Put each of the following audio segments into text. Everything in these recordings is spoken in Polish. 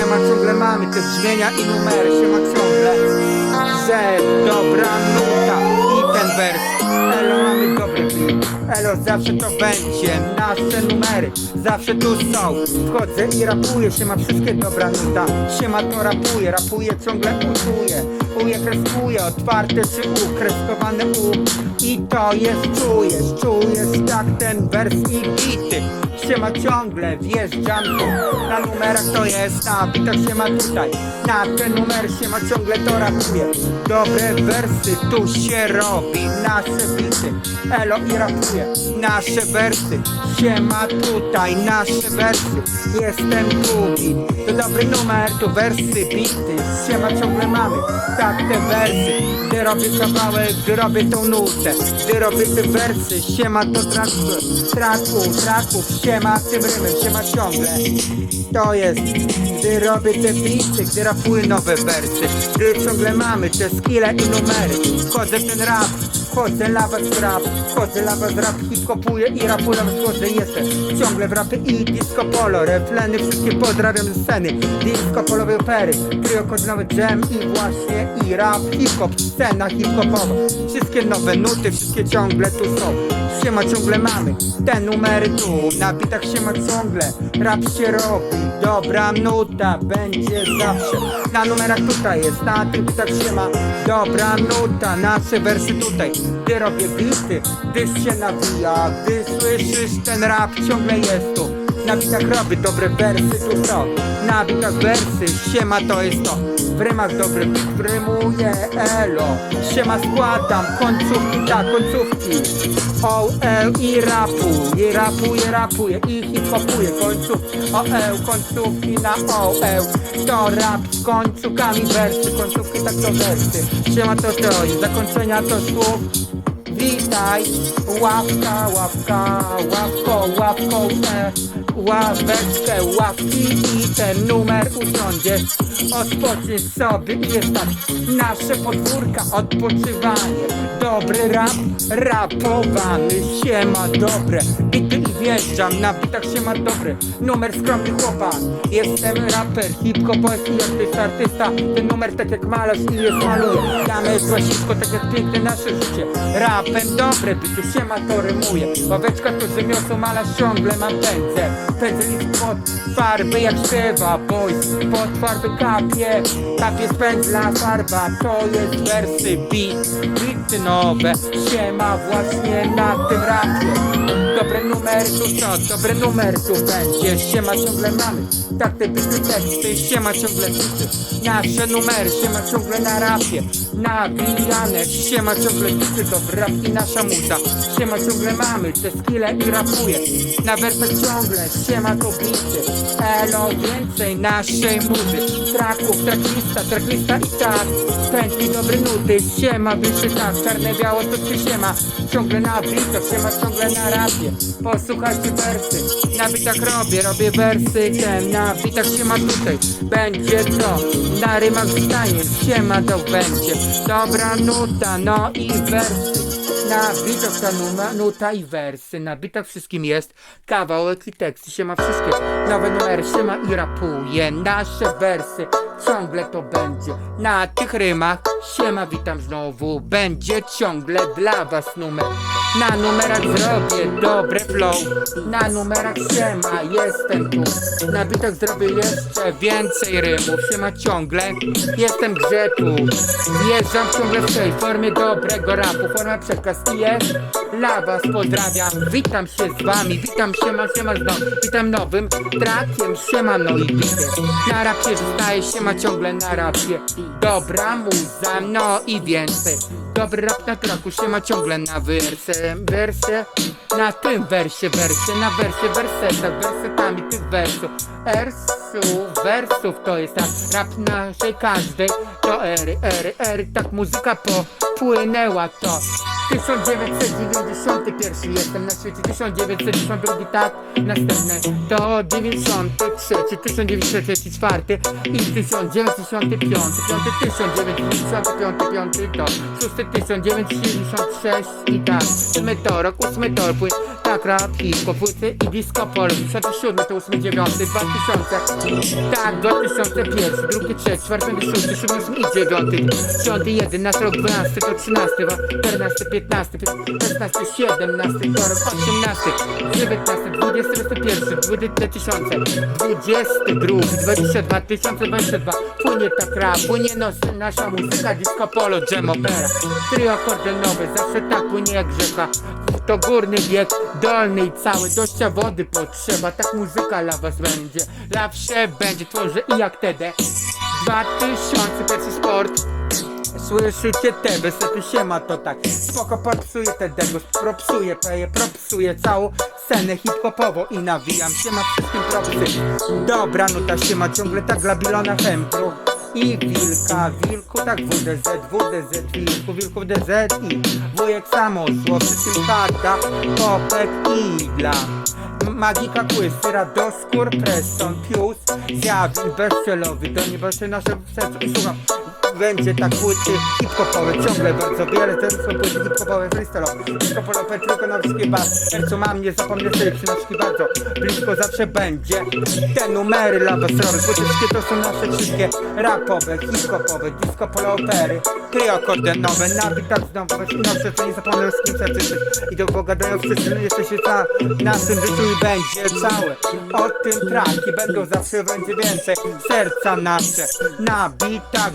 Siema ciągle mamy te brzmienia i numery Siema ciągle. Że dobra nuta i ten wers. Elo mamy dobry Elo zawsze to będzie Nasze numery. Zawsze tu są. Wchodzę i rapuję Siema wszystkie dobra nuta. Siema to rapuje Rapuje ciągle uczuję. Uje kreskuje Otwarte czy ukreskowane u I to jest czujesz Czujesz tak ten wers i bity. Siema ciągle wjeżdżam tu. Na numerach to jest na bitach siema tutaj. Na ten numer siema ciągle to rapuje Dobre wersy tu się robi Nasze bity. Elo i rapuje Nasze wersy Siema tutaj Nasze wersy. Jestem Kubi To dobry numer tu wersy bity. Siema ciągle mamy Tak te wersy Gdy robię kawałek Gdy robię tą nutę. Gdy robię te wersy Siema to traku Traku, traków Siema tym rymem Siema ciągle. To jest Gdy robię te bity Gdy rapuję nowe wersy. Gdy ciągle mamy te skille i numery Wchodzę w ten rap Wchodzę lawa z rap Wchodzę lawa z rap Hip-hopuję i rapuję Wchodzę jestem. Ciągle w rapy i disco polo. Refleny wszystkie pozdrawiam ze sceny. Disco polowe opery Trio końcowe jam i właśnie i rap Hip-hop, scena hip-hopowa Wszystkie nowe nuty, wszystkie ciągle tu są. Siema ciągle mamy te numery tu. Na bitach siema ciągle. Rap się robi Dobra nuta będzie zawsze Na numerach tutaj jest Na tych bitach siema Dobra nuta Nasze wersy tutaj. Gdy robię bity Gdy się nawija. Gdy słyszysz ten rap ciągle jest tu. Na bitach robię dobre wersy tu są. Na bitach wersy, siema to jest to W rymach dobry bit rymuję, elo. Siema składam, końcówki, tak, końcówki. O, e, i rapuję, rapuję, rapuję I hip-hopuję, końcówki. O, e, końcówki na o, e To rap z końcówkami wersy Końcówki tak to wersy. Siema to to i zakończenia to słów Witaj, ławka, ławka, ławko, ławką, e, ławeczkę, ławki i ten numer usiądziesz. Odpocznij sobie i jest tak, nasze podwórka, odpoczywanie. Dobry rap, rapowany, siema dobre. Wjeżdżam, na bitach siema dobry. Numer skromny chłopak, jestem raper, hip-hop i jesteś artysta. Ten numer tak jak malarz i jest maluje. Damy głasisko tak jak piękne nasze życie. Rapem dobre, bity siema to rymuje. Ławeczka to rzemiosło, malarz ciągle mam pędzę. Pędzel jest pod farby jak śpiewa boys. Pod farby kapie, kapie z pędzla farba. To jest wersy beat, bity nowe. Siema właśnie na tym rapie. Dobre numer tu co, dobre numer tu będzie Siema ciągle mamy, tak te bity teksty Siema ciągle bity, nasze numery Siema ciągle na rapie, nabijane Siema ciągle bity, dobry rap i nasza muza. Siema ciągle mamy, te skille i rapuje. Na wersach ciągle, siema to bity. Elo więcej naszej muzy. Traków, tracklista, tracklista i tak. Pętli dobre nuty, siema wyższy tak. Czarne biało to ty siema. Ciągle na bitach, siema ciągle na rapie Posłuchajcie wersy, na bitach robię, robię wersy. Ten Na bitach siema tutaj, będzie to. Na rymach stanie, siema to będzie. Dobra nuta, no i wersy. Na bitach ta numa, nuta i wersy, na bitach wszystkim jest. Kawałek i teksty, się ma wszystkie. Nowe numery, się ma i rapuje, nasze wersy, ciągle to będzie, na tych rymach, siema witam znowu, będzie ciągle dla was numer, na numerach zrobię dobre flow, na numerach siema, jestem tu, na bitach zrobię jeszcze więcej rymów, siema ciągle, jestem grzetu, wjeżdżam ciągle w tej formie dobrego rapu, forma przekaz jest, dla was. Pozdrawiam, witam się z wami, witam siema, siema znowu, witam nowym trakiem, siema no i bity, na rapie zostaje siema ciągle na rapie, dobra muza, no i więcej, dobry rap na traku, siema ciągle na wersy, wersy, na tym wersie, wersie, na wersie, wersetach, wersetami tych wersów, ersów, wersów to jest tak, rap naszej każdej, to ery, ery, ery, tak muzyka popłynęła to, 1991 jestem na świecie 1992 tak Następne to 93 1994 i 1995 5 1995 5 to 6 1996 i tak. 7 to rok 8 to płyn tak rap hip płyty i disco polo 97 to 8 9 2000 tak 2001 drugi 3 4 6 7 8 i 9 10 11 rok 12 to 13 14 15 16 17 to rok 18 19 20 21 20 tysiące 22 22 2022 Płynie ta kra, płynie nos, nasza muzyka disco polo, jam opera Trio akordeonowe, zawsze tak płynie jak rzeka to górny bieg, dolny i cały. Dościa wody potrzeba, tak muzyka dla was będzie. Zawsze będzie, tworzy i jak TD 2000 pierwszy sport. Słyszycie te wysety siema to tak. Spoko popsuje te degos, propsuje peje, propsuje całą scenę hip-hopową I nawijam. Się ma wszystkim propsy Dobra nuta siema ciągle tak dla Bilona Hempru i wilka, wilku tak WDZ, WDZ, wilku, wilku WDZ i wujek samo zło, wszystkim karta, popek i dla Magika Kłysy, Radoskór, Preston, Pius, Zjawin, bezcelowy, do nieba się nasze sercu i słucham będzie tak płyty hip-hopowe, ciągle bardzo wiele, to są płyty hip-hopowe, freestyle'owe, tylko na wszystkie bar, sercu mam, nie zapomnę sobie przynaszki bardzo, blisko zawsze będzie, te numery dla was robię, wszystkie to są nasze wszystkie rapowe, hip-hopowe, disco polo opery, trio akordeonowe, nawyk tak znowu, weź inaczej, co nie zapomnę z kim serczy i do Boga dają wszyscy, no jesteście ca w naszym życiu i będzie całe, o tym traki będą zawsze, będzie więcej, serca nasze, na bitach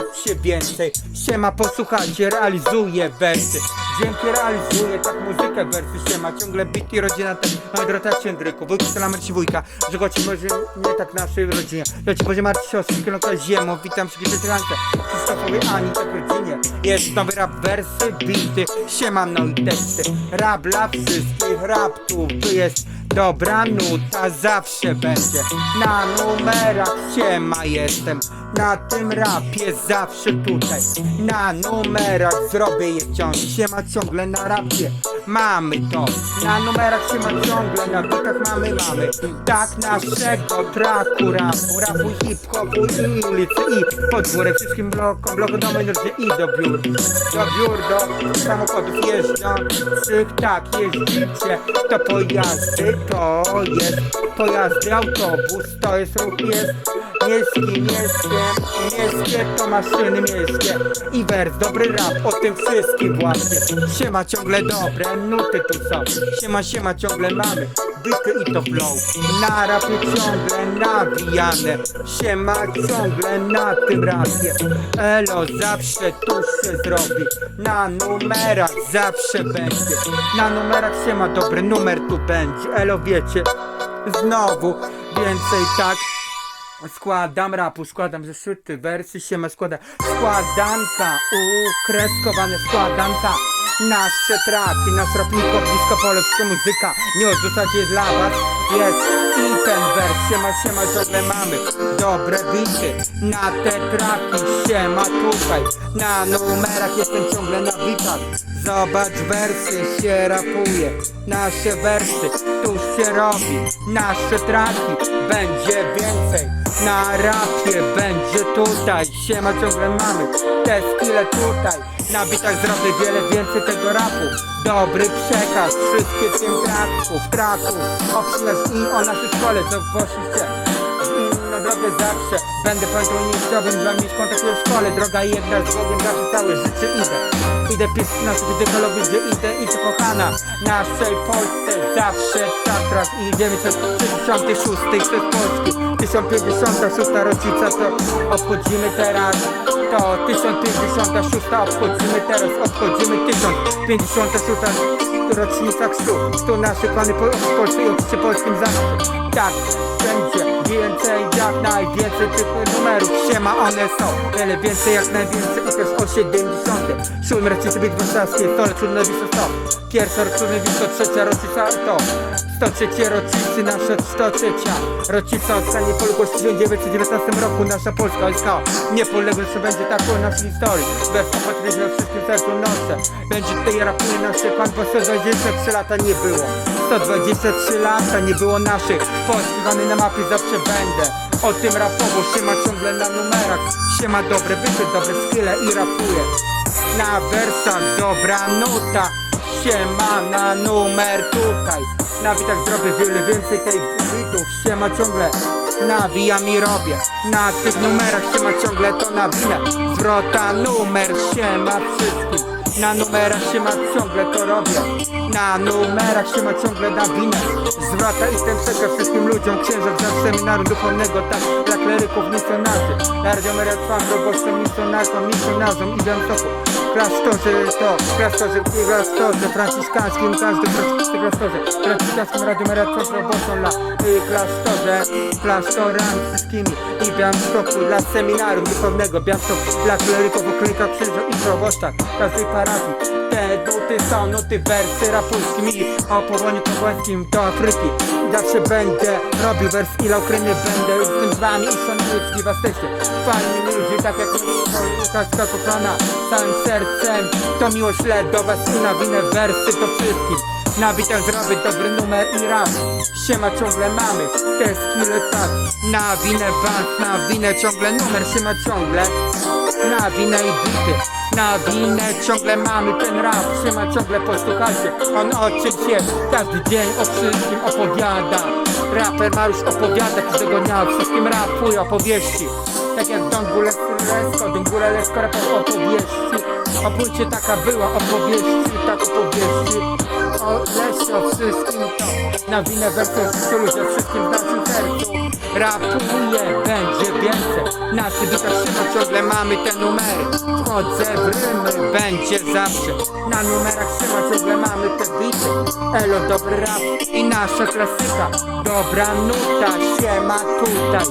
zobaczcie więcej, siema posłuchajcie, realizuję wersy, dzięki realizuję tak muzykę wersy, siema, ciągle biti rodzina, tak, moja droga Ciędryku, wujku, Stelamer ci wujka, że go ci może nie tak naszej rodzinie, że ci może Marci siostry, kielonka ziemo, witam wszystkich wytrance, Krzysztofowi Ani, tak rodzinie, jest nowy rap, wersy, bity, siema, no i teksty, rap dla wszystkich, rap tu, tu jest dobra nuta, zawsze będzie, na numerach siema jestem, na tym rapie zawsze tutaj, na numerach zrobię je wciąż, siema ciągle na rapie, mamy to, na numerach siema ciągle, na bitach mamy, mamy, tak naszego traku rapu, rapu hip-hopu i ulicy i podwórek. Wszystkim blokom, bloku do mojej i do biur, do biur, do samochodów jeżdżących, tak jeździcie, to pojazdy, to jest. Pojazdy, autobus, to jest ruch, jest. Miejski, miejskie, miejskie to maszyny miejskie i wers, dobry rap o tym wszystkim właśnie, siema ciągle dobre, nuty tu są, siema, siema ciągle mamy, byty i to flow, na rapie ciągle nawijane, siema ciągle na tym rapie, elo zawsze tu się zrobi, na numerach zawsze będzie, na numerach siema dobry numer tu będzie, elo wiecie, znowu więcej tak Składam rapu, składam zeszyty, wersy siema składa. Składanka, ukreskowane składanka. Nasze traki, nasz rapniko, blisko polska muzyka. Nie odrzucać jest dla was, jest i ten wers. Siema, siema, ciągle mamy. Dobre bity Na te traki, siema tutaj. Na numerach jestem ciągle na bitach. Zobacz wersy, się rapuje. Nasze wersy, tu się robi. Nasze traki, będzie więcej Na rapie, będzie tutaj Siema, ciągle mamy te skille tutaj. Na bitach zrobię wiele więcej tego rapu. Dobry przekaz, wszystkie tym traków, traków Obsługasz i o naszej szkole, co poszliście na drogę zawsze Będę pamiętał miejscowym dla mnie w szkole. Droga jedna z Bogiem zawsze całe życie idę Idę pisać naszych dekologiów, gdzie idę i to kochana. Naszej Polsce zawsze raz i 966 przez Polski. 1056 rocznica to obchodzimy teraz. To 1056 obchodzimy teraz. Obchodzimy 1056 rocznica chrztu. Tu nasze plany po w Polsce i polskim zawsze. Tak, będzie więcej jak najwięcej tych numerów Siema one są, wiele więcej jak najwięcej I też o 70 Siódmy rocznicy bitwy warszawskiej, stole trudne wisto 100 Pierwsza rocznicy wisto, trzecia rocznica to 103 rocznicy nasza 103 rocznica odstanie polskości w 1919 roku nasza Polska ojska niepodległość to będzie taką naszej historii. Bez opatrzenia na wszystkim sercu noce będzie tutaj rapuje nasze pan bo 123 lata nie było. 123 lata nie było naszych. Polski na mapie zawsze będę. O tym rapowo siema ciągle na numerach. Siema dobre byty, dobre skille i rapuję. Na wersach dobra nuta. Siema na numer tutaj Na bitach zrobię wiele więcej tej bitów Siema ciągle nawijam i robię. Na tych numerach siema ciągle to nawinę. Zwrota numer siema wszystkim. Na numerach siema ciągle to robię. Na numerach siema ciągle nawinę. Zwrota i ten przekaz wszystkim ludziom. Księża z seminaru duchownego. Tak dla kleryków misjonarzy. Dla radiomeratwan, roboczym misjonarkom Misjonarzom i Białymstoku klasztorze to, klasztorze, klasztorze franciszkańskim, każdy klasztorze, franciszkańskim Radiu Meratwa robotą dla y, klasztorze, klasztorami wszystkimi i Białymstoku dla seminarium duchownego Białymstoku dla kleryków, okryka księża i proboszczach każdej parafii. Te nuty są nuty wersy rapulskimi o powołaniu kapłańskim do Afryki. Zawsze będę robił wers i dla Ukrainy będę z wami i szanuję was jesteście. Fajni ludzie, tak jak Łukasz kochana, całym sercem To miłość led do was i nawinę wersy do wszystkim. Na bitach zrobię dobry numer i rap. Siema ciągle mamy te skille tak. Na winę bank, na winę ciągle numer Siema ciągle. Na winę i bity Na winę ciągle mamy ten rap Siema ciągle posłuchajcie On o czymś Każdy dzień o wszystkim opowiada. Raper Mariusz opowiada każdego dnia O wszystkim rapuje opowieści Tak jak Don Gulesco Don Gulesco rapor opowieści Obójcie taka była opowieści Tak opowieści. O lesie, o wszystkim to. Na winę wersję wszystko ludzie, o wszystkim w naszym sercu Rapuje, będzie więcej. Na bitach trzyma ciągle mamy te numery. Wchodzę w rymy, będzie zawsze. Na numerach trzyma ciągle mamy te bity. Elo, dobry rap i nasza klasyka. Dobra nuta, siema tutaj.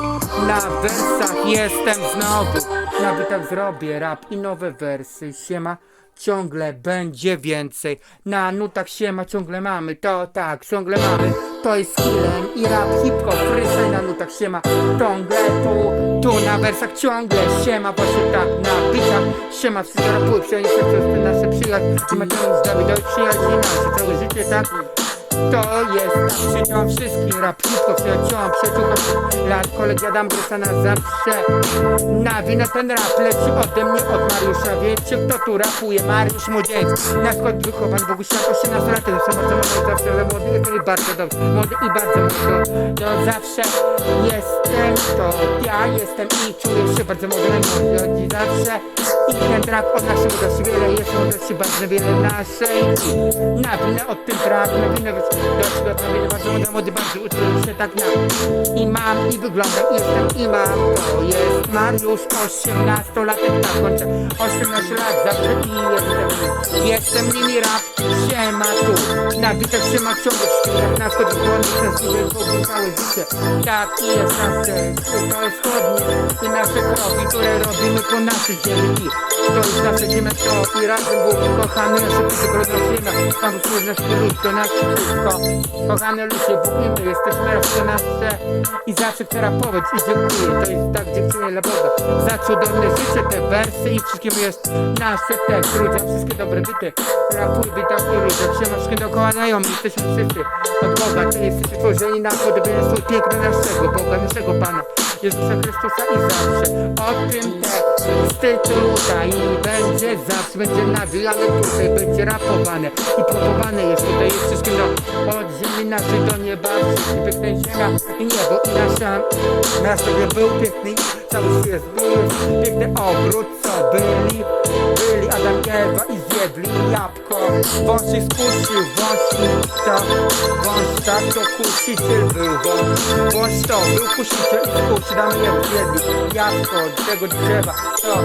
Na wersach jestem znowu. Na bitach zrobię rap i nowe wersy Siema ciągle będzie więcej. Na nutach siema ciągle mamy, to tak, ciągle mamy. To jest skillem i rap hip-hop, freestyle na nutach siema Ciągle tu, tu na wersach ciągle siema Właśnie tak, na bitach siema Wszyscy rapują, przejdzie przez te nasze przyjaźń I ma z Dawidowi przyjaźni nasze całe życie tak to jest tak, przyjąłem wszystkim rap hip-hop, przyjaciółom, przyjaciółkom Lat. Kolegiadam Brusa na zawsze. Na winę ten rap leci ode mnie, od Mariusza. Wiecie kto tu rapuje? Mariusz Młodzieński. Na skład wychowany Bogusiak 18 lat Są bardzo młody, zawsze. Ale młody i bardzo dobry. Młody i bardzo młody. To zawsze jestem to Ja jestem i czuję się bardzo młody i zawsze I ten rap od naszej młodości Wiele jest młodości, bardzo wiele naszej. Na winę od tym rap, na winę gotowy, bardzo młody, młody, bardzo uczyłem się tak na I mam, i wyglądam, jestem, i mam. To jest Mariusz, 18 latek, tak kończę. 18 lat, zawsze i jestem. Jestem nimi rap, siema tu. Na bitach siema ciągle, w szpilach na wschodzie Dłoni szczęśliwie, pogrywały życie. Tak i jest nasze, to jest chodnik I nasze kroki, które robimy po naszej ziemi. To jest nasze ziemia, to i razem Bóg kochany, nasze pisze, ziemia Pan usłuży nasz lud, to nasze wszystko. Kochane ludzie, Bóg i my jesteśmy raz nasze I zawsze chcę rapować i dziękuję. To jest tak dziękuję dla Boga Za cudowne życie, te wersy i wszystkim jest nasze te Ludzie, wszystkie dobre byty. Rapuj, witam i ludzie Siema, wszystkie dookoła znajomi Jesteśmy wszyscy od Boga. To jesteśmy tworzeni na podobieństwo piękne naszego Boga, naszego Pana Jezusa Chrystusa i zawsze O tym teksty tutaj będzie zawsze będzie nawijane tutaj, będzie rapowane i propowane jest tutaj jest wszystkim do od ziemi naszej do nieba, wszystkie piękne ziemia i niebo i nasza nasz sobie był piękny, cały świat był piękny ogród, co byli, byli Adam i Ewa i zjedli jabłko, skusił, wąż ich to, wąż tak. To kusiciel był, wąż, wąż to był kusiciel i skusił, damy je zjedli jabłko tego drzewa, to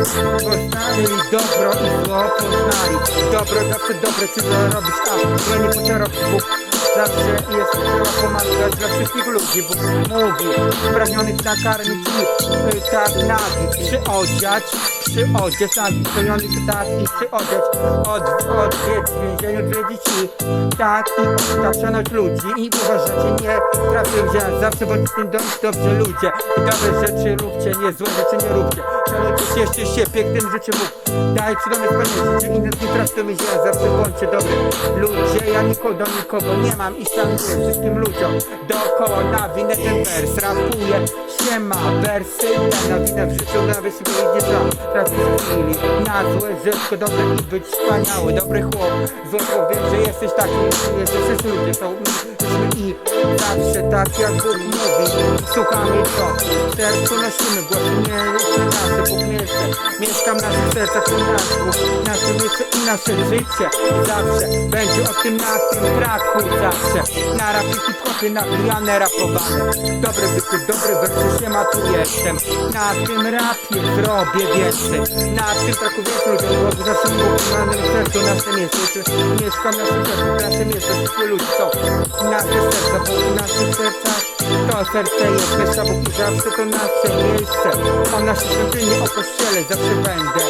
poznali dobro i zło poznali, dobro zawsze dobre, czy to robić, a zło nie robić Bóg zawsze jest trzeba pomagać dla wszystkich ludzi, bo mówi, spragnionych nakarmić tak nagi, przyodziać, przyodziać nagi, spragnionych tak i przyodziać, od, odwiedź w więzieniu odwiedzić i tak i otaczać ludzi i uważajcie, nie trafię. Wziąć, zawsze bądźcie z tym do, dobrze ludzie. I dobre rzeczy róbcie, nie złe rzeczy nie róbcie, szanujcie się, cieszcie się pięknym życiem Bóg, daj cudowne spełnienie życie, innych nie traktujmy źle, zawsze bądźcie dobry ludzie, ja nikogo do nikogo nie mam i szanuję wszystkim ludziom. Dookoła na winę ten wers. Rapuję, siema, wersy. Na winę w życiu, na wysokość nie trzeba na złe rzeczy, dobre i być wspaniały, dobry chłop, zły chłop, wiem, że jesteś taki, że wszyscy ludzie są i zawsze tak jak Bóg mówi, słuchamy to, sercu nosimy głos, nie nasze, Bóg mieszka, mieszka w naszych sercach, nasz Bóg, nasze miejsce i nasze życie, zawsze będzie o tym na tym traku, zawsze, na rapie hip-hopie, nabijane, rapowane, dobre byty, dobre wersy, się ma tu jestem, na tym rapie zrobię na tym traku ludziom, bo zawsze na naszym sercu, nasze miejsce, mieszka w naszym sercu, nasze miejsce, wszystkie ludzie są, nasze serca, bo w naszych sercach to serce jest wyższa, i zawsze to nasze miejsce. O naszej świątyni, o kościele zawsze będę.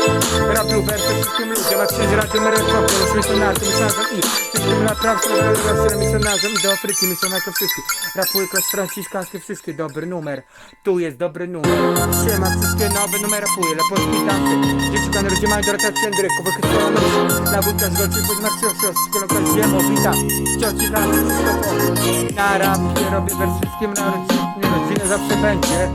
Robił wersy wszystkim ludziom, a księży radio merytorkiem Już misjonarzem, misjonarzem i wszystkim raprawcom Raprawcom, misjonarzem. I do Afryki, misjonarkom wszystkich. Rapuję klas franciszkańskie, wszystkie, dobry numer. Tu jest dobry numer. Siema, wszystkie nowe numery rapuję Lepolski tasy, dzieci pan ludzie mają do rotacji Andryku Wychystrono na wódka z goczy Pod Marcją, wszystkie lokal ziemo, witam. Cioci, rany, wszystko po Na rapie robię wers wszystkim rodzinę, rodzinę zawsze będzie.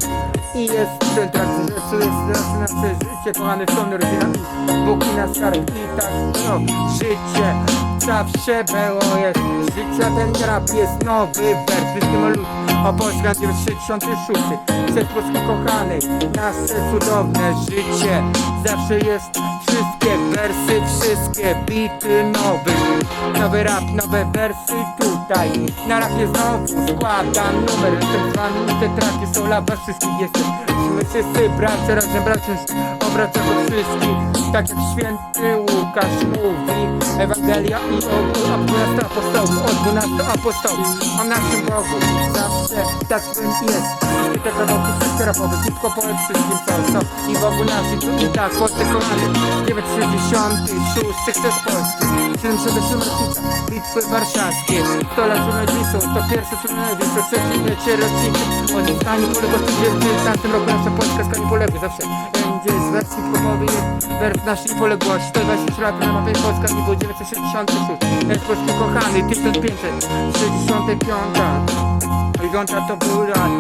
I jest ten trak, że jest nasze, życie, kochane są rodzina i Bóg i nas skarb i tak no, życie zawsze było jest życie ten rap jest nowy wers. Wszystkim ludzi o Polska 66 Przed Polski kochany nasze cudowne życie. Zawsze jest wszystkie wersy wszystkie bity nowy. Nowy rap nowe wersy tutaj. Na rapie znowu składam numer jestem z wami te traki są dla wszystkich. Jestem my wszyscy bracia razem bracia obraca go wszystkich. Tak jak święty Łukasz mówi Ewangelia i ogół o 12 apostołów o 12 apostołów. O naszym Bogu zawsze tak jest. Wszystkie te roboty wszystkie rapowe hip-hopowe wszystkim co są i Bogu naszym i tak Polsce kochany 966 chcesz Polski 77 rocznica bitwy warszawskie. 100 lat rodzicą to pierwsze trudności to trzecie lecie rocznicy. Odzyskanie poległości w 19 roku nasza Polska skanie poległy zawsze. Będzie z wersji hip-hopowej jest wers naszej poległości 120 lat na mapie Polska nie było 966 jest Polski kochany 1565 Dziewiąta to była